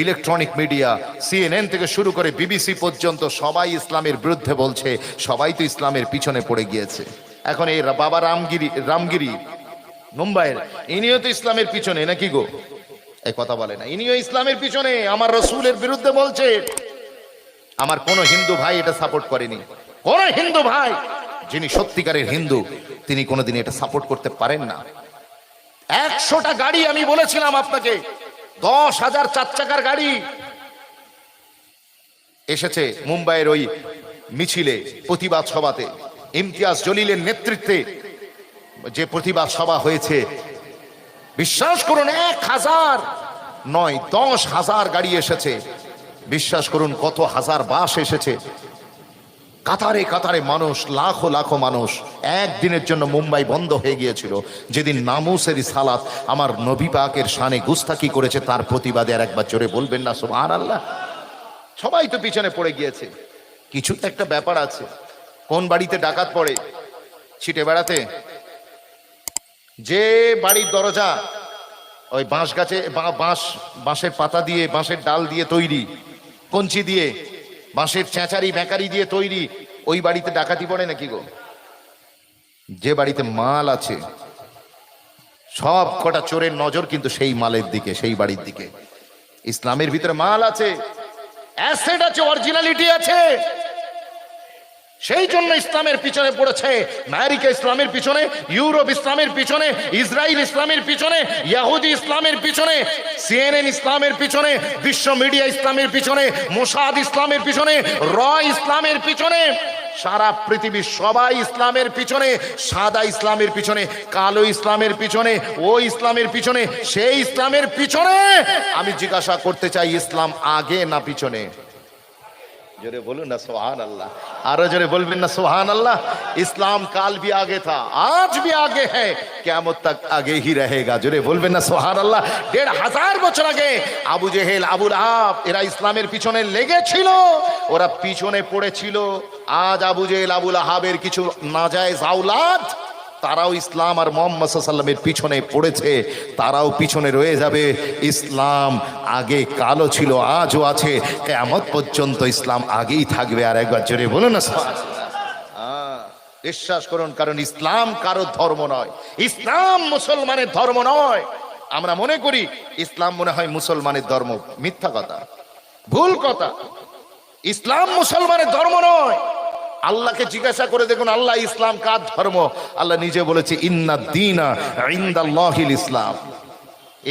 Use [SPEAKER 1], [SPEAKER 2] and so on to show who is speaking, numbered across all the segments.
[SPEAKER 1] Electronic media CNN থেকে শুরু করে বিবিসি পর্যন্ত সবাই ইসলামের বিরুদ্ধে বলছে, সবাই তো ইসলামের পিছনে পড়ে গিয়েছে। এখন এই বাবা রামগিরি রামগিরি, মুম্বাইয়ের, ইনিও তো ইসলামের পিছনে নাকি গো? এই কথা বলে না, ইনিও ইসলামের পিছনে, আমার রসুলের বিরুদ্ধে বলছে। আমার কোন হিন্দু ভাই এটা সাপোর্ট করেনি। কোন হিন্দু ভাই, যিনি সত্যিকারের হিন্দু, তিনি কোনোদিন এটা সাপোর্ট করতে পারেন না। একশোটা গাড়ি আমি বলেছিলাম আপনাকে দশ হাজার চার চাকার গাড়ি এসেছে মুম্বাইয়ের ওই মিছিলে প্রতিবাদ সভাতে। ইমতিয়াজ জলিলের নেতৃত্বে যে প্রতিবাদ সভা হয়েছে, বিশ্বাস করুন, এক হাজার নয়, দশ হাজার গাড়ি এসেছে। বিশ্বাস করুন, কত হাজার বাস এসেছে। কাতারে কাতারে মানুষ, লাখো লাখো মানুষ একদিনের জন্য মুম্বাই বন্ধ হয়ে গিয়েছিল। যেদিন নামুসের সালাত আমার নবী পাকের শানে গুস্তাকি করেছে, তার প্রতিবাদে আর একবার জোরে বলবেন না সুবহান আল্লাহ সবাই তো পিছনে পড়ে গিয়েছে। কিছু একটা ব্যাপার আছে। কোন বাড়িতে ডাকাত পড়ে? ছিটে বেড়াতে? যে বাড়ির দরজা, ওই বাঁশ গাছে বাঁশ, বাঁশের পাতা দিয়ে, বাঁশের ডাল দিয়ে তৈরি, কঞ্চি দিয়ে বাঁশের চেঁচারি বেকারি দিয়ে তৈরি। ওই বাড়িতে ডাকাতি পড়ে নাকি গো? যে বাড়িতে মাল আছে, সব কটা চোরের নজর কিন্তু সেই মালের দিকে, সেই বাড়ির দিকে। ইসলামের ভিতরে মাল আছে, অ্যাসেট আছে, অরিজিনালিটি আছে। সেই জন্য ইসলামের পিছনে পড়েছে আমেরিকা ইসলামের পিছনে ইউরোপ ইসলামের পিছনে ইসরায়েল ইসলামের পিছনে ইয়াহুদি ইসলামের পিছনে সিএনএন ইসলামের পিছনে বিশ্ব মিডিয়া ইসলামের পিছনে মোসাদ ইসলামের পিছনে র ইসলামের পিছনে সারা পৃথিবীর সবাই ইসলামের পিছনে সাদা ইসলামের পিছনে কালো ইসলামের পিছনে ও ইসলামের পিছনে সেই ইসলামের পিছনে আমি জিজ্ঞাসা করতে চাই ইসলাম আগে না পিছনে জোরে বলুন না সোহান আল্লাহ আরও জোরে বলবেন না সোহান আল্লাহ ইসলাম কাল भी আগে থা, আজ भी আগে হ্যাঁ কেমন तक आगे ही रहेगा জোরে বলবেন না সোহান আল্লাহ দেড় হাজার বছর আগে আবু জেহেল, আবুল আহ এরা ইসলামের পিছনে লেগেছিল, ওরা পিছনে পড়েছিল। আজ আবু জেহেল, আবুল আহাবের কিছু নাজায় আউলাদ তারাও ইসলাম আর মোহাম্মদ সাল্লামের পিছনে পড়েছে, তারাও পিছনে রয়ে যাবে। ইসলাম আগে কালো ছিল, আজও আছে। কেমত পর্যন্ত ইসলাম আগেই থাকবে। আর একবার জোরে বলুন না বিশ্বাস করুন, কারণ ইসলাম কারও ধর্ম নয়। ইসলাম মুসলমানের ধর্ম নয়। আমরা মনে করি ইসলাম মনে হয় মুসলমানের ধর্ম। মিথ্যা কথা, ভুল কথা। ইসলাম মুসলমানের ধর্ম নয়। আল্লাহকে জিজ্ঞাসা করে দেখুন, আল্লাহ ইসলাম কার ধর্ম? আল্লাহ নিজে বলেছে, ইন্না দিনা ইন্দাল্লাহিল ইসলাম।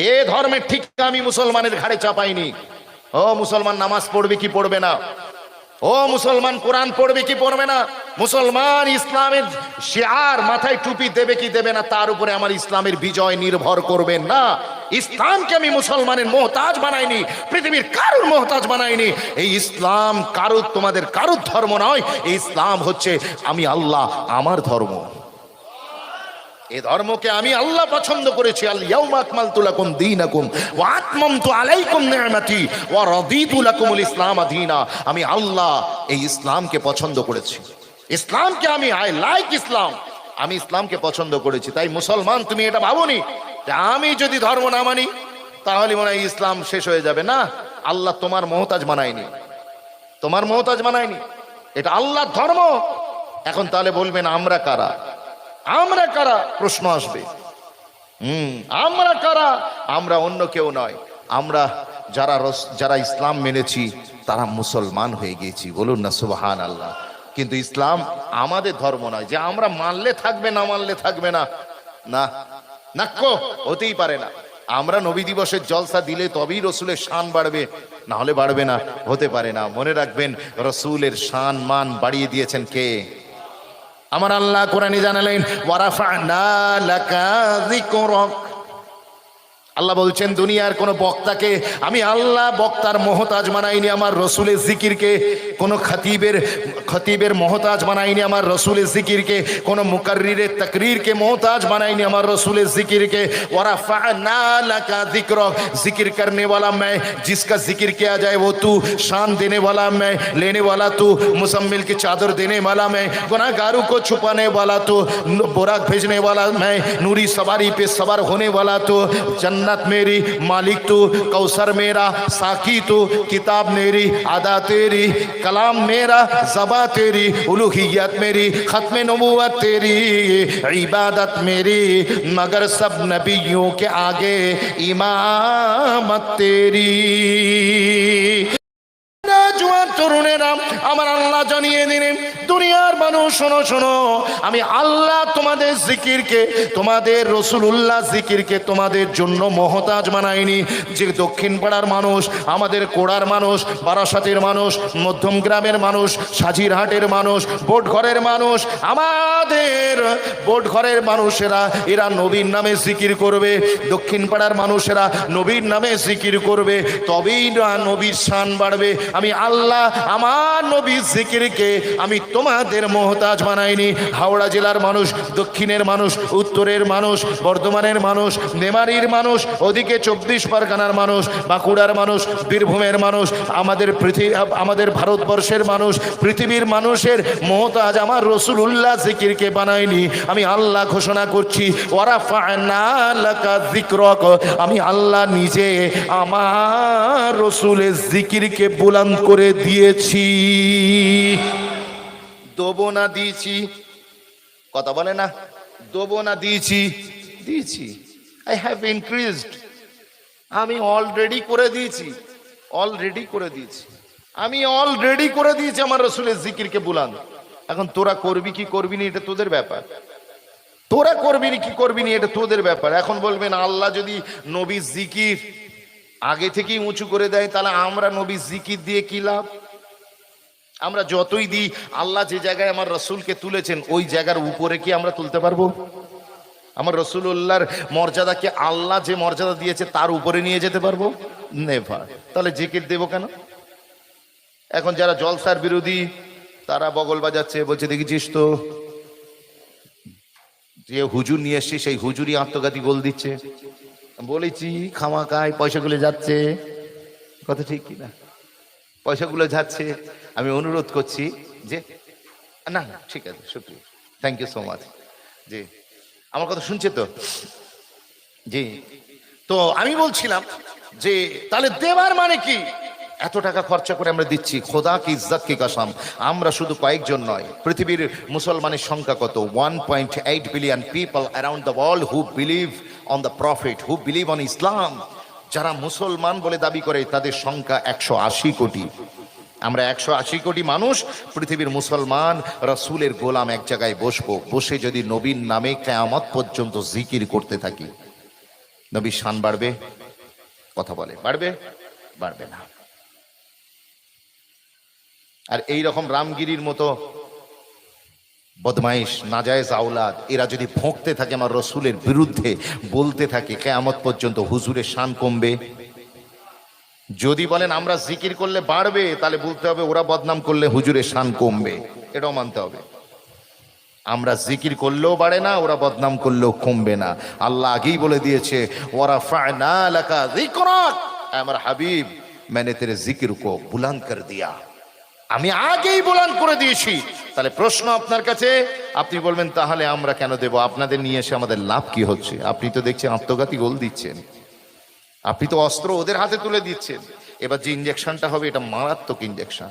[SPEAKER 1] এ ধর্মের ঠিক আমি মুসলমানের ঘাড়ে চাপাইনি। ও মুসলমান, নামাজ পড়বে কি পড়বে না? ও মুসলমান, কোরআন পড়বে কি পড়বে না? মুসলমান ইসলামের শেয়ার মাথায় টুপি দেবে কি দেবে না, তার উপরে আমার ইসলামের বিজয় নির্ভর করবে না। ইসলামকে আমি মুসলমানের মোহতাজ বানাইনি, পৃথিবীর কারুর মোহতাজ বানাইনি। এই ইসলাম কারুর, তোমাদের কারুর ধর্ম নয়, এই ইসলাম হচ্ছে আমি আল্লাহ, আমার ধর্ম। এ ধর্মকে আমি আল্লাহ পছন্দ করেছি। ওয়া ইসলাম আমি আল্লাহ এই ইসলামকে পছন্দ করেছি। ইসলামকে আমি আই লাইক ইসলাম। আমি ইসলামকে পছন্দ করেছি। তাই মুসলমান, তুমি এটা ভাবনি? আমি যদি ধর্ম না মানি, তাহলে মনে হয় ইসলাম শেষ হয়ে যাবে। না, আল্লাহ তোমার মহতাজ মানায়নি তোমার মহতাজ মানায়নি এটা আল্লাহর ধর্ম। এখন তাহলে বলবেন, আমরা কারা? আমরা কারা? প্রশ্ন আসবে। হুম, আমরা কারা? আমরা অন্য কেউ নয়। আমরা যারা যারা ইসলাম মেনেছি, তারা মুসলমান হয়ে গিয়েছি। বলুন না সুবহান আল্লাহ কিন্তু ইসলাম আমাদের ধর্ম নয় যে আমরা মানলে থাকবে, না মানলে থাকবে না। না নাক্য হতেই পারে না। আমরা নবী দিবসের জলসা দিলে তবেই রসুলের শান বাড়বে না হলে বাড়বে না, হতে পারে না। মনে রাখবেন, রসুলের শান মান বাড়িয়ে দিয়েছেন কে? আমার আল্লাহ কোরআনি জানালেন ওয়ারাফা না লাকা যিকরাক। আল্লাহ বলছেন দুনিয়ার কোন বক্তাকে আমি আল্লাহ বক্তার মহতাজ বানাইনি আমার রসুলের জিকিরকে কোন খতিবের খতিবের মহতাজ বানাইনি আমার রসুলের জিকিরকে কোন মুকাররিরের তকরিরকে মহতাজ বানাইনি আমার রসুলের जिक्र वरफ़अना लका जिक्र जिक्र करने वाला मैं जिसका जिक्र किया जाए वो तू शान देने वाला मैं लेने वाला तू मुसम्मिल की चादर देने वाला मैं गुनाहगारों को छुपाने वाला तू बुराक भेजने वाला मैं नूरी सवारी पे सवार होने वाला तू जन्नत जन्नत मेरी मालिक तू कौसर मेरा साकी तू किताब मेरी अदा तेरी कलाम मेरा जबा तेरी उलूहियत मेरी खत्म नबूवत तेरी इबादत मेरी मगर सब नबियों के आगे इमामत तेरी না, জোয়ান তরুণেরা আমার আল্লাহ জানিয়ে দিলেন দুনিয়ার মানুষ, শোনো শোনো। আমি আল্লাহ তোমাদের জিকিরকে, তোমাদের রসুল্লাহ জিকিরকে তোমাদের জন্য মহতাজ বানাইনি। যে দক্ষিণ পাড়ার মানুষ, আমাদের কোড়ার মানুষ, বারাসাতের মানুষ, মধ্যম গ্রামের মানুষ, সাজিরহাটের মানুষ, বোটঘরের মানুষ, আমাদের বোটঘরের মানুষেরা, এরা নবীর নামে জিকির করবে। দক্ষিণ পাড়ার মানুষেরা নবীর নামে জিকির করবে। তবেই না নবীর শান বাড়বে। আমি আল্লাহ, আমার নবীর জিকিরকে আমি তোমাদের মোহতাজ বানায়নি হাওড়া জেলার মানুষ, দক্ষিণের মানুষ, উত্তরের মানুষ, বর্ধমানের মানুষ, নেমারির মানুষ, ওদিকে চব্বিশ পরগনার মানুষ, বাঁকুড়ার মানুষ, বীরভূমের মানুষ, আমাদের পৃথিবী আমাদের ভারতবর্ষের মানুষ, পৃথিবীর মানুষের মোহতাজ আমার রসুল উল্লাহ জিকিরকে বানায়নি। আমি আল্লাহ ঘোষণা করছি ওরা আমি আল্লাহ নিজে আমার রসুলের জিকিরকে বুলান করে দিয়েছি। দেবো না দিয়েছি। কথা বলে না, দেবো না দিয়েছি। দিয়েছি। আই হ্যাভ ইনক্রিজড আমি অলরেডি করে দিয়েছি। অলরেডি করে দিয়েছি। আমি অলরেডি করে দিয়েছি আমার রসুলের জিকিরকে বুলান। এখন তোরা করবি কি করবি না, এটা তোদের ব্যাপার। তোরা করবি কি করবি না, এটা তোদের ব্যাপার। এখন বলবেন, আল্লাহ যদি নবী জিকির আগে থেকেই উঁচু করে দেয়, তাহলে আমরা নবী জিকির দিয়ে কি লাভ? আমরা যতই দিই, আল্লাহ যে জায়গায় আমার রসুলকে তুলেছেন, ওই জায়গার উপরে কি আমরা তুলতে পারব? আমার রসুল্লাহর মর্যাদাকে আল্লাহ যে মর্যাদা দিয়েছে, তার উপরে নিয়ে যেতে পারব? নেভার তাহলে জিকির দেবো কেন? এখন যারা জলসার বিরোধী, তারা বগল বাজাচ্ছে, বলছে, দেখেছিস তো? যে হুজুর নিয়ে এসছি, সেই হুজুরই আত্মঘাতী গোল দিচ্ছে। বলেছি, খামাকায় পয়সাগুলো যাচ্ছে। কথা ঠিক কিনা? পয়সাগুলো যাচ্ছে, আমি অনুরোধ করছি যে, না ঠিক আছে শুক্রিয়া থ্যাংক ইউ সো মাচ জি, আমার কথা শুনছে তো? জি, তো আমি বলছিলাম যে, তাহলে দেবার মানে কি? এত টাকা খরচা করে আমরা দিচ্ছি, খোদা কি ইজ্জত কি কাসাম? আমরা শুধু কয়েকজন নয়, পৃথিবীর মুসলমানের সংখ্যা কত? One point eight billion people around the world who believe on the prophet who believe on Islam যারা মুসলমান বলে দাবি করে, তাদের সংখ্যা একশো আশি কোটি। আমরা একশো আশি কোটি মানুষ, পৃথিবীর মুসলমান, রসুলের গোলাম এক জায়গায় বসবো, বসে যদি নবীন নামে কেয়ামত পর্যন্ত জিকির করতে থাকি। নবীর শান বাড়বে, কথা বলে, বাড়বে বাড়বে না। আর এই রকম রামগিরির মতো বদমাইশ, নাজায়জ আওলাদ, এরা যদি ভোঁকতে থাকে আমার রসুলের বিরুদ্ধে, বলতে থাকে, কেয়ামত পর্যন্ত হুজুরের শান কমবে। যদি বলেন আমরা জিকির করলে বাড়বে, তাহলে বলতে হবে ওরা বদনাম করলে হুজুরের শান কমবে। এটাও মানতে হবে। আমরা জিকির করলেও বাড়ে না, ওরা বদনাম করলেও কমবে না। আল্লাহ আগেই বলে দিয়েছে ওরা আমার হাবিব মানে তেরে জিকির কো, বুলান কর দিয়া। আমি আগেই বুলান করে দিয়েছি। তাহলে প্রশ্ন আপনার কাছে। আপনি বলবেন, তাহলে আমরা কেন দেব? আপনাদের নিয়ে এসে আমাদের লাভ কি হচ্ছে? আপনি তো দেখছেন আত্মঘাতী গোল দিচ্ছেন। আপনি তো অস্ত্র ওদের হাতে তুলে দিচ্ছেন। এবার যে ইঞ্জেকশনটা হবে, এটা মারাত্মক ইঞ্জেকশন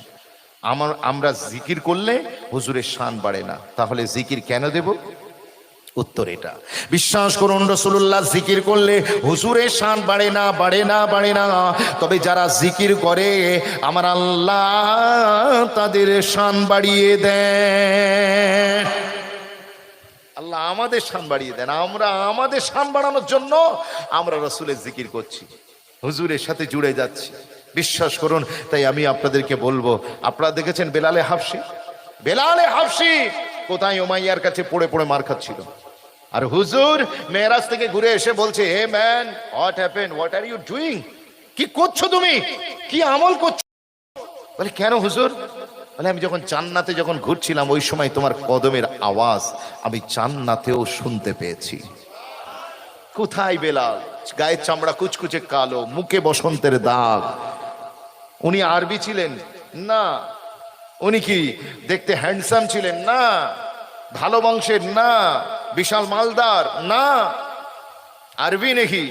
[SPEAKER 1] আমার, আমরা জিকির করলে হুজুরের শান বাড়ে না। তাহলে জিকির কেন দেব? উত্তর এটা। বিশ্বাস করুন রসুল্লাহ জিকির করলে হুজুরের শান বাড়ে না বাড়ে না বাড়ে না। তবে যারা জিকির করে, আমার আল্লাহ তাদের শান বাড়িয়ে দেন। আল্লাহ আমাদের শান বাড়িয়ে দেন। আমরা আমাদের শান বাড়ানোর জন্য আমরা রসুলের জিকির করছি। হুজুরের সাথে জুড়ে যাচ্ছি। বিশ্বাস করুন, তাই আমি আপনাদেরকে বলব, আপনারা দেখেছেন বেলালে হাফসি? বেলালে হাফসি কোথায় ওমাইয়ার কাছে পড়ে পড়ে মার খাচ্ছিল? আর হুজুর মেয়েরাজ থেকে ঘুরে এসে বলছে hey man what happen what are you doing কি করছ তুমি? কি আমল করছ? বলে, কেন হুজুর? বলে, আমি যখন জান্নাতে যখন ঘুরছিলাম, ওই সময় তোমার কদমের আওয়াজ আমি জান্নাতেও শুনতে পেয়েছি। কোথায় বেলাল? গায়ের চামড়া কুচকুচে কালো, মুখে বসন্তের দাগ। উনি আরবি ছিলেন? না। উনি কি দেখতে হ্যান্ডসাম ছিলেন? না। ভালো বংশের? না। বিশাল মালদার না আরবি নাকি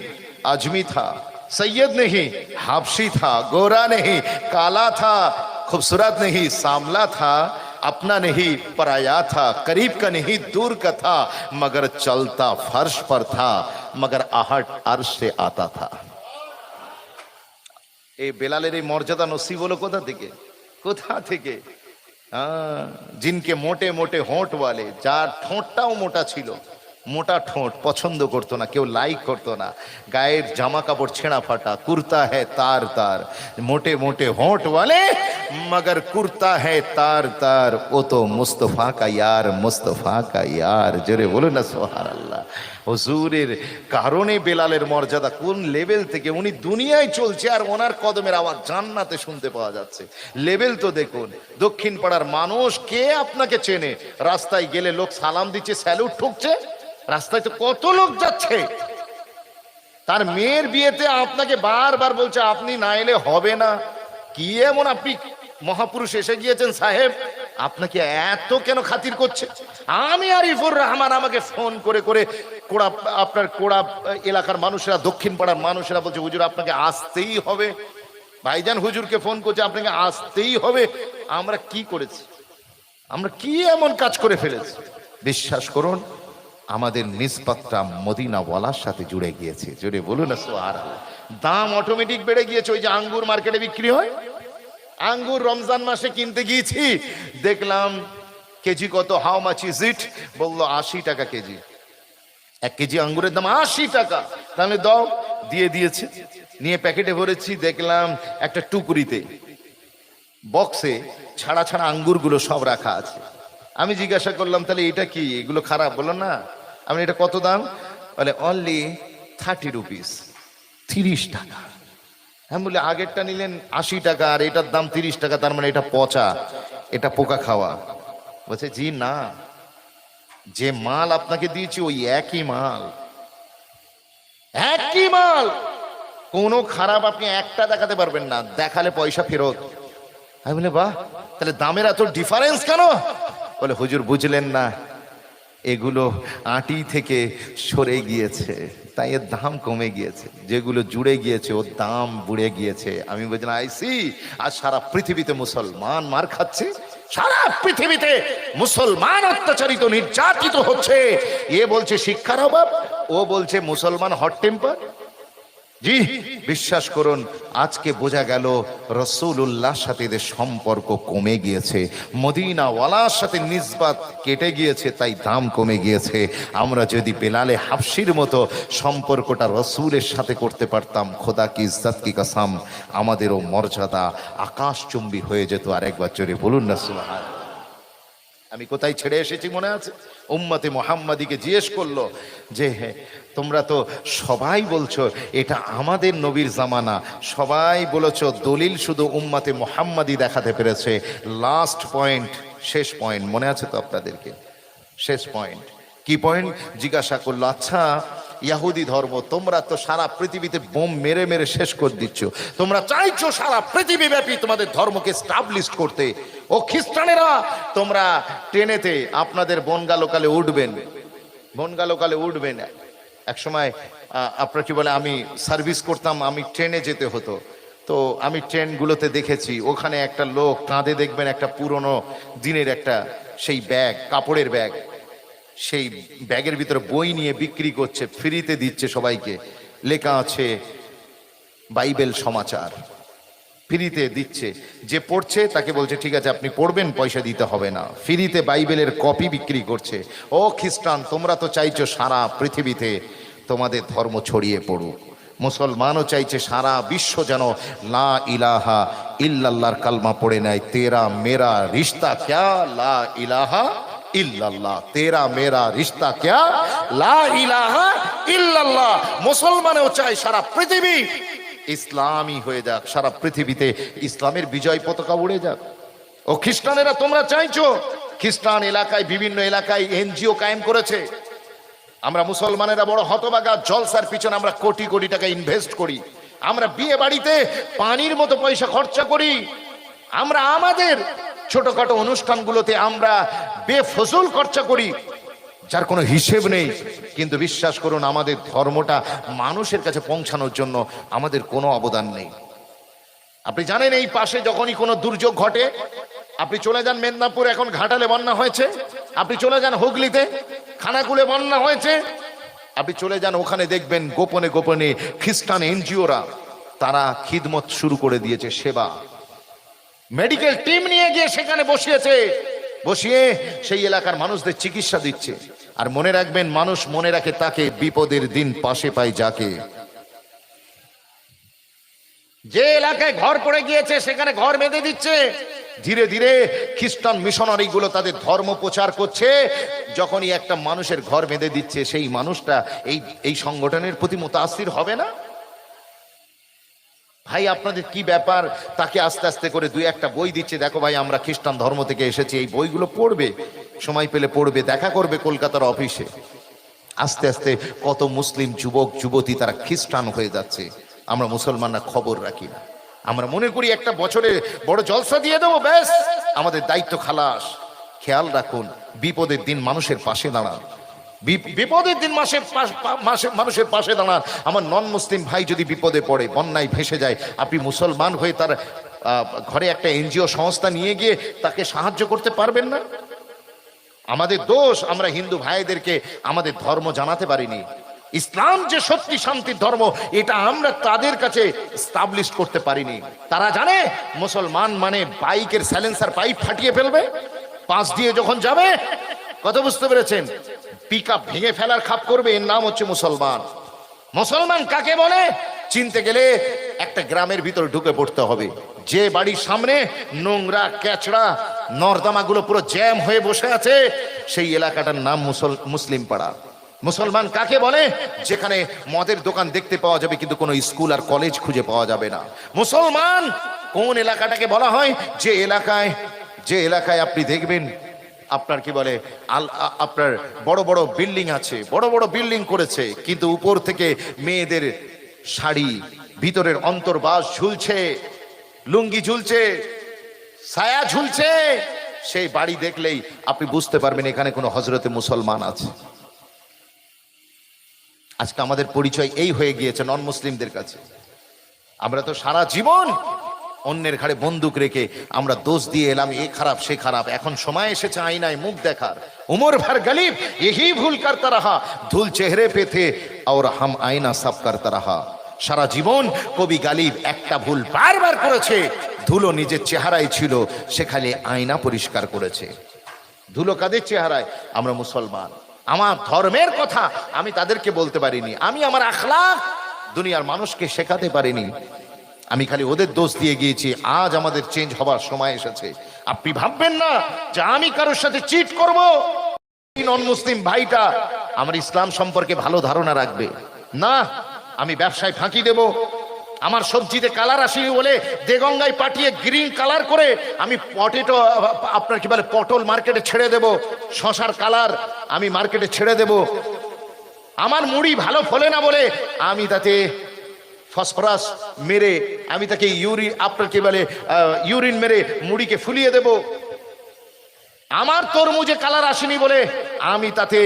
[SPEAKER 1] अजमी था सैयद नहीं हाबशी था गोरा नहीं काला था खूबसूरत नहीं सामला था अपना नहीं पराया था करीब का नहीं दूर का था मगर चलता फर्श पर था मगर आहट अर्श से आता था এই বেলালের এই মর্যাদা নসিব হলো কোথা থেকে কোথা থেকে আহ, জিনকে মোটে মোটে হোঁট বলে যার ঠোঁটটাও মোটা ছিল। মোটা ঠোঁট পছন্দ করতো না, কেউ লাইক করতো না। গায়ের জামা কাপড় ছেঁড়া ফাটা, কুর্তা হ্যাঁ তার তার। মোটে মোটে হোঁট বলে মগর কুর্তা হ্যাঁ তার তার। ও তো মুস্তফা কা ইয়ার, মুস্তফা কা ইয়ার। জোরে বলুন না সোহার আল্লাহ হুজুরের কারণে বেলালের মর্যাদা কোন লেভেল থেকে? উনি দুনিয়ায় চলছে আর ওনার কদমের আওয়াজ জান্নাতে শুনতে পাওয়া যাচ্ছে। লেভেল তো দেখুন দক্ষিণ পাড়ার মানুষ কে আপনাকে চেনে? রাস্তায় গেলে লোক সালাম দিচ্ছে, স্যালুট ঠুকছে? রাস্তায় তো কত লোক যাচ্ছে। তার মেয়ের বিয়েতে আপনাকে বারবার বলছে, আপনি না এলে হবে না। কি এমন আপনি মহাপুরুষ এসে গিয়েছেন সাহেব? আপনাকে এত কেন খাতির করছে? আমি আরিফুর রহমান আমাকে ফোন করে করে কোড়া, আপনার কোড়া এলাকার মানুষেরা দক্ষিণ পাড়ার মানুষেরা বলছে, হুজুর, আপনাকে আসতেই হবে। ভাইজান হুজুরকে ফোন করছে, আপনাকে আসতেই হবে। আমরা কি করেছি? আমরা কি এমন কাজ করে ফেলেছি? বিশ্বাস করুন আমাদের নিষ্পাতটা মদিনাওয়ালার সাথে জুড়ে গিয়েছে। জুড়ে বলুন না সোহার দাম অটোমেটিক বেড়ে গিয়েছে, ওই যে আঙ্গুর মার্কেটে বিক্রি হয়। আঙ্গুর রমজান মাসে কিনতে গিয়েছি। দেখলাম কেজি কত হাউ মাছ ইজ ইট বলল, আশি টাকা কেজি। এক কেজি আঙ্গুরের দাম আশি টাকা। তাহলে দাও, দিয়ে দিয়েছে। নিয়ে প্যাকেটে ভরেছি, দেখলাম একটা টুকুরিতে বক্সে ছাড়া ছাড়া আঙ্গুরগুলো সব রাখা আছে। আমি জিজ্ঞাসা করলাম, তাহলে এটা কি? এগুলো খারাপ? বলল, না আমি এটা কত দাম? বলে অনলি থার্টি রুপিস তিরিশ টাকা। হ্যাঁ বলে আগেরটা নিলেন আশি টাকা আর এটার দাম তিরিশ টাকা তার মানে এটা পচা এটা পোকা খাওয়া। বলছে জি না। যে মাল আপনাকে দিয়েছি ওই একই মাল। একই মাল! কোনো খারাপ আপনি একটা দেখাতে পারবেন না দেখালে পয়সা ফেরত। আমি বলে বাহ তাহলে দামের এত ডিফারেন্স কেন? বলে হুজুর বুঝলেন না। এগুলো আটি থেকে সরে গিয়েছে। তাই এর দাম কমে গিয়েছে। যেগুলো জুড়ে গিয়েছে, ওর দাম বুড়ে গিয়েছে। আমি বুঝলাম আইসি আর সারা পৃথিবীতে মুসলমান মার খাচ্ছে? সারা পৃথিবীতে মুসলমান অত্যাচারিত, নির্যাতিত হচ্ছে। এ বলছে শিক্ষার অভাব, ও বলছে মুসলমান হট টেম্পার। জি, বিশ্বাস করুন, আজকে বোঝা গেল রসুল্লাহর সাথে এদের সম্পর্ক কমে গিয়েছে। মদিনাওয়ালার সাথে নিসবাত কেটে গিয়েছে, তাই দাম কমে গিয়েছে। আমরা যদি বেলালে হাফসির মতো সম্পর্কটা রসুলের সাথে করতে পারতাম, খোদা কি ইজ্জত কি কাসাম, আমাদেরও মর্যাদা আকাশচুম্বী হয়ে যেত। আর একবার চলে বলুন না, সুবহান। আমি কোথায় ছেড়ে এসেছি মনে আছে? উম্মতে মোহাম্মদীকে জিজ্ঞেস করল যে তোমরা তো সবাই বলছো, এটা আমাদের নবীর জামানা। সবাই বলেছ, দলিল শুধু উম্মাতে মোহাম্মদী দেখাতে পেরেছে। লাস্ট পয়েন্ট শেষ পয়েন্ট মনে আছে তো আপনাদেরকে? শেষ পয়েন্ট কি পয়েন্ট জিজ্ঞাসা করল আচ্ছা ইয়াহুদি ধর্ম, তোমরা তো সারা পৃথিবীতে বোম মেরে মেরে শেষ করে দিচ্ছ। তোমরা চাইছো সারা পৃথিবী ব্যাপী তোমাদের ধর্মকে স্টাবলিশ করতে। ও খ্রিস্টানেরা, তোমরা ট্রেনেতে আপনাদের বনগা লোকালে উঠবেন। বনগা লোকালে উঠবেন। এক সময় আপনার কি বলে, আমি সার্ভিস করতাম, আমি ট্রেনে যেতে হতো। তো আমি ট্রেনগুলোতে দেখেছি, ওখানে একটা লোক কাঁধে দেখবেন একটা পুরনো দিনের একটা সেই ব্যাগ, কাপড়ের ব্যাগ। সেই ব্যাগের ভিতরে বই নিয়ে বিক্রি করছে, ফ্রিতে দিচ্ছে সবাইকে। লেখা আছে, বাইবেল সমাচার। ফ্রিতে দিচ্ছে। যে পড়ছে তাকে বলছে, ঠিক আছে, আপনি পড়বেন, পয়সা দিতে হবে না। ফ্রিতে বাইবেলের কপি বিক্রি করছে। ও খ্রিস্টান, তোমরা তো চাইছো সারা পৃথিবীতে তোমাদের ধর্ম ছড়িয়ে পড়ুক। মুসলমানও চাইছে সারা বিশ্ব যেন লা ইলাহা ইল্লাল্লাহর কালমা পড়ে নেয়। তেরা মেরা রিশতা ক্যা? লা ইলাহা ইল্লাল্লাহ। তেরা মেরা রিশতা ক্যা? লা ইলাহা ইল্লাল্লাহ। মুসলমানেও চায় সারা পৃথিবী ইসলামই হয়ে যাক, সারা পৃথিবীতে ইসলামের বিজয় পতাকা উড়ে যাক। ও খ্রিস্টানেরা, তোমরা চাইছো? খ্রিস্টান এলাকায়, বিভিন্ন এলাকায় এনজিও কায়েম করেছে। আমরা মুসলমানেরা বড় হতবাগা জলসার পিছনে আমরা কোটি কোটি টাকা ইনভেস্ট করি। আমরা বিয়ে বাড়িতে পানির মতো পয়সা খরচা করি। আমরা আমাদের ছোটখাটো অনুষ্ঠানগুলোতে আমরা বেফজল খরচা করি। যার কোনো হিসেব নেই। কিন্তু বিশ্বাস করুন, আমাদের ধর্মটা মানুষের কাছে পৌঁছানোর জন্য আমাদের কোনো অবদান নেই। আপনি জানেন এই পাশে যখনই কোনো দুর্যোগ ঘটে, আপনি চলে যান মেদিনীপুর, এখন ঘাটালে বন্যা হয়েছে। আপনি চলে যান হুগলিতে, খানাকুলে বন্যা হয়েছে। আপনি চলে যান ওখানে দেখবেন গোপনে গোপনে খ্রিস্টান এনজিওরা, তারা খিদমত শুরু করে দিয়েছে, সেবা। মেডিকেল টিম নিয়ে গিয়ে সেখানে বসিয়েছে। বসিয়ে সেই এলাকার মানুষদের চিকিৎসা দিচ্ছে। আর মনে রাখবেন, মানুষ মনে রাখে তাকে বিপদের দিন পাশে পায় যাকে। যে এলাকায় ঘর পড়ে গিয়েছে, সেখানে ঘর বেঁধে দিচ্ছে। ধীরে ধীরে খ্রিস্টান মিশনারি গুলো তাদের ধর্ম প্রচার করছে। যখনই একটা মানুষের ঘর বেঁধে দিচ্ছে, সেই মানুষটা এই এই সংগঠনের প্রতি মোতাসির হবে না? ভাই, আপনাদের কি ব্যাপার? তাকে আস্তে আস্তে করে দুই একটা বই দিচ্ছে। দেখো ভাই, আমরা খ্রিস্টান ধর্ম থেকে এসেছি, এই বইগুলো পড়বে। সময় পেলে পড়বে, দেখা করবে কলকাতার অফিসে। আস্তে আস্তে কত মুসলিম যুবক, যুবতী তারা খ্রিস্টান হয়ে যাচ্ছে। আমরা মুসলমানরা খবর রাখি না। আমরা মনে করি একটা বছরে বড় জলসা দিয়ে দেবো, ব্যাস। আমাদের দায়িত্ব খালাস। খেয়াল রাখুন, বিপদের দিন মানুষের পাশে দাঁড়ান। বিপ- বিপদের দিন মাসে মাসে মানুষের পাশে দাঁড়ান। আমার নন মুসলিম ভাই যদি বিপদে পড়ে, বন্যায় ভেসে যায়, আপনি মুসলমান হয়ে তার ঘরে একটা এনজিও সংস্থা নিয়ে গিয়ে তাকে সাহায্য করতে পারবেন না? আমাদের দোষ আমরা হিন্দু ভাইদেরকে আমাদের ধর্ম জানাতে পারিনি। ইসলাম যে সত্যি শান্তির ধর্ম, এটা আমরা তাদের কাছে স্টাবলিশ করতে পারিনি। তারা জানে মুসলমান মানে বাইকের স্যালেন্সার পাইপ ফাটিয়ে ফেলবে, পাশ দিয়ে যখন যাবে কত বুঝতে পেরেছেন? পিক ভেঙে ফেলার খাপ করবে, এর নাম হচ্ছে মুসলমান। মুসলমান কাকে বলে? চিনতে গেলে একটা গ্রামের ভিতর ঢুকে পড়তে হবে। যে বাড়ির সামনে নোংরা ক্যাচড়া নর্দমাগুলো পুরো জ্যাম হয়ে বসে আছে, সেই এলাকাটার নাম মুসল মুসলিম পাড়া মুসলমান কাকে বলে? যেখানে মদের দোকান দেখতে পাওয়া যাবে, কিন্তু কোনো স্কুল আর কলেজ খুঁজে পাওয়া যাবে না। মুসলমান কোন এলাকাটাকে বলা হয়? যে এলাকায় যে এলাকায় আপনি দেখবেন, আপনার কি বলে, আল- আপনার বড় বড় বিল্ডিং আছে, বড় বড় বিল্ডিং করেছে, কিন্তু উপর থেকে মেয়েদের শাড়ি, ভিতরের অন্তর্বাস ঝুলছে। লুঙ্গি ঝুলছে সায়া ঝুলছে, সেই বাড়ি দেখলেই আপনি বুঝতে পারবেন এখানে কোনো হজরতে মুসলমান আছে। আজকে আমাদের পরিচয় এই হয়ে গিয়েছে নন মুসলিমদের কাছে। আমরা তো সারা জীবন অন্যের ঘাড়ে বন্দুক রেখে আমরা দোষ দিয়ে এলাম, এ খারাপ, সে খারাপ। এখন সময় এসেছে আইনায় মুখ দেখার। উমর ভার গালিব এই ভুল করতে রাহা ধুল চেহরে পেতে আর হাম আইনা সাফ করতে রাহা সারা জীবন কবি গালিব একটা ভুল বারবার করেছে। ধুলো নিজের চেহারায় ছিল, সেখানে আয়না পরিষ্কার করেছে। ধুলো কাদের চেহারায়? আমরা মুসলমান। আমার ধর্মের কথা আমি তাদেরকে বলতে পারিনি। আমি আমার আখলাক দুনিয়ার মানুষকে শেখাতে পারিনি। আমি খালি ওদের দোষ দিয়ে গিয়েছি, আজ আমাদের চেঞ্জ হবার সময় এসেছে। আপনি ভাববেন না যে আমি কারোর সাথে চিট করব? নন মুসলিম ভাইটা আমার ইসলাম সম্পর্কে ভালো ধারণা রাখবে। না আমি ব্যবসায় ফাঁকি দেব। আমার সবজিতে কালার আসেনি বলে দেগঙ্গায় পাঠিয়ে গ্রিন কালার করে আমি পটেটো আপনার কি বলে, পটল মার্কেটে ছেড়ে দেব। শশার কালার আমি মার্কেটে ছেড়ে দেব। আমার মুড়ি ভালো ফলে না বলে আমি তাতে ফসফরাস মেরে, আমি তাকে ইউরিন আপনার কি বলে ইউরিন মেরে মুড়িকে ফুলিয়ে দেব। আমার তরমুজে কালার আসেনি বলে আমি তাতে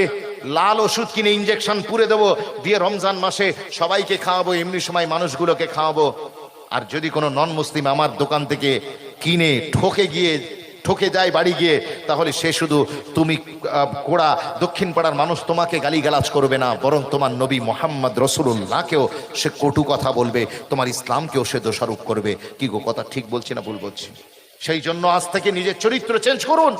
[SPEAKER 1] লাল ওষুধ কিনে ইঞ্জেকশন পুরে দেবো, দিয়ে রমজান মাসে সবাইকে খাওয়াবো, এমনি সময় মানুষগুলোকে খাওয়াবো। আর যদি কোনো নন মুসলিম আমার দোকান থেকে কিনে ঠকে গিয়ে, ঠকে যায় বাড়ি গিয়ে, তাহলে সে শুধু তুমি কোড়া দক্ষিণ পাড়ার মানুষ তোমাকে গালিগালাজ করবে না, বরং তোমার নবী মোহাম্মদ রসুল্লাহকেও সে কটু কথা বলবে, তোমার ইসলামকেও সে দোষারোপ করবে। কি গো, কথা ঠিক বলছি না ভুল বলছি? সেই জন্য আজ থেকে নিজের চরিত্র চেঞ্জ করুন।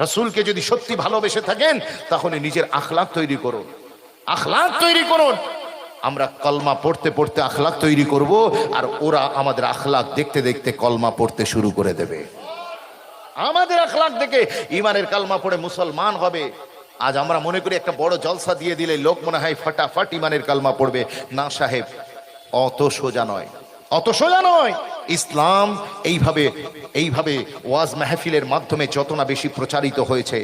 [SPEAKER 1] রসুলকে যদি সত্যি ভালোবেসে থাকেন তাহলে নিজের আখলাক তৈরি করুন। আখলাক তৈরি করুন। আমরা কলমা পড়তে পড়তে আখলাক তৈরি করব, আর ওরা আমাদের আখলাক দেখতে দেখতে কলমা পড়তে শুরু করে দেবে। আমাদের আখলাক দেখে ইমানের কালমা পড়ে মুসলমান হবে। আজ আমরা মনে করি একটা বড় জলসা দিয়ে দিলে লোক মনে হয় ফাটাফাট ইমানের কালমা পড়বে। না সাহেব, অত সোজা নয়। অত সোজা নয়। ইসলাম এইভাবে এইভাবে ওয়াজ মাহফিলের মাধ্যমে যত না বেশি প্রচারিত হয়েছে।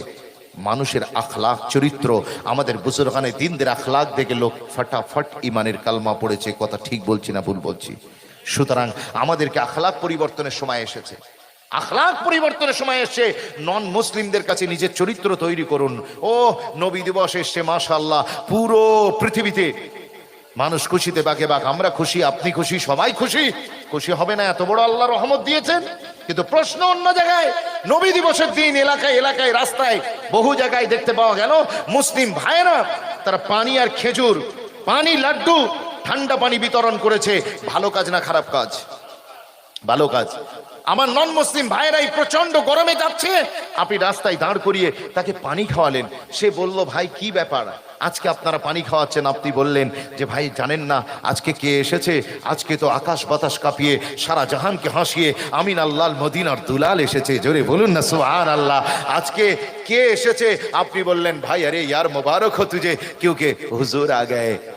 [SPEAKER 1] মানুষের আখলাখ, চরিত্র, আমাদের বুজুরগানে দিনদের আখলাখ দেখে লোক ফাটাফাট ইমানের কালমা পড়েছে, কথা ঠিক বলছি না ভুল বলছি। সুতরাং আমাদেরকে আখলাক পরিবর্তনের সময় এসেছে। আখলাক পরিবর্তনের সময় এসছে নন মুসলিমদের কাছে নিজের চরিত্র তৈরি করুন। ও নবী দিবস এসছে মাশাল্লাহ পুরো পৃথিবীতে মানুষ খুশিতে বাকে বাক, আমরা খুশি, আপনি খুশি, সবাই খুশি। খুশি হবে না, এত বড় আল্লাহ রহমত দিয়েছেন। কিন্তু প্রশ্ন অন্য জায়গায়, নবী দিবসের দিন, এলাকায় এলাকায়, রাস্তায়, বহু জায়গায় দেখতে পাওয়া গেল, মুসলিম ভাইয়েরা, তারা পানি আর খেজুর, পানি, লাড্ডু, ঠান্ডা পানি বিতরণ করেছে। ভালো কাজ না খারাপ কাজ? ভালো কাজ। আমার নন মুসলিম ভাইয়েরাই প্রচণ্ড গরমে যাচ্ছে। আপনি রাস্তায় দাঁড় করিয়ে তাকে পানি খাওয়ালেন। সে বলল, ভাই, কি ব্যাপার? আজকে আপনারা পানি খাওয়াচ্ছেন। আপনি বললেন যে, ভাই, জানেন না, আজকে কে এসেছে? আজকে তো আকাশ বাতাস কাঁপিয়ে সারা জাহানকে হাসিয়ে আমিন আল্লাহ মদিনার দুলাল এসেছে। জোরে বলুন না সোহান আল্লাহ আজকে কে এসেছে? আপনি বললেন, ভাই, আরে, ইয়ার মোবারক হতুজে কেউ কে হুজুর আ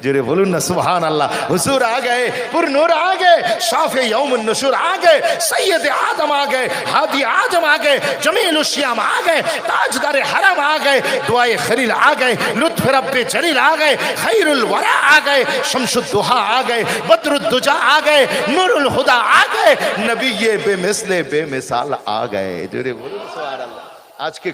[SPEAKER 1] জোরে বলুন না সোহান আল্লাহ হুজুর আ গায়ে, পুর আগে আ গায়ে, শাফে সৈয়দ आदम आ गए हादी आज़म आ गए जमील श्याम आ गए ताजदार हरम आ गए दुआए खरील आ गए लुत्फ रब जलील आ गए खैरुल वरा आ गए शमशुद्दुहा आ गए बदरुद्दुजा आ गए नूरुल हुदा आ गए नबी ये बेमिसले बेमिसाल आ गए जरे बोलो सुभान अल्लाह आज के